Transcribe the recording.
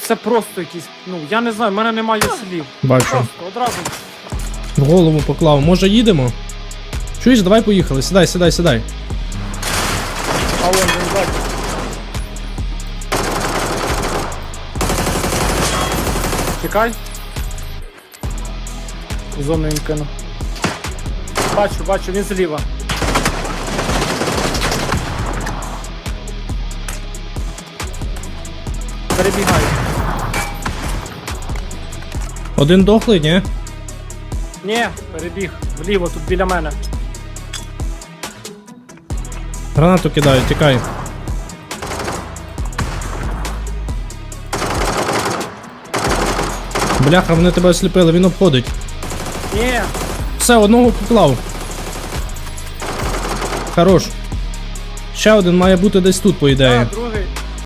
це просто якийсь. Ну, я не знаю, в мене немає слів. Бачу. Просто одразу. В голову поклав. Може їдемо? Чуєш, давай поїхали. Сідай, сідай, сідай. А вон він бачить. Чекай. Зону їм кину. Бачу, бачу, він зліва. Перебігаю. Один дохлий, ні? Ні, перебіг. Вліво, тут біля мене. Гранату кидаю, тікай. Бляха, вони тебе осліпили, він обходить. Ні, Все, одного поклав. Хорош. Ще один має бути десь тут, по ідеї. а, другий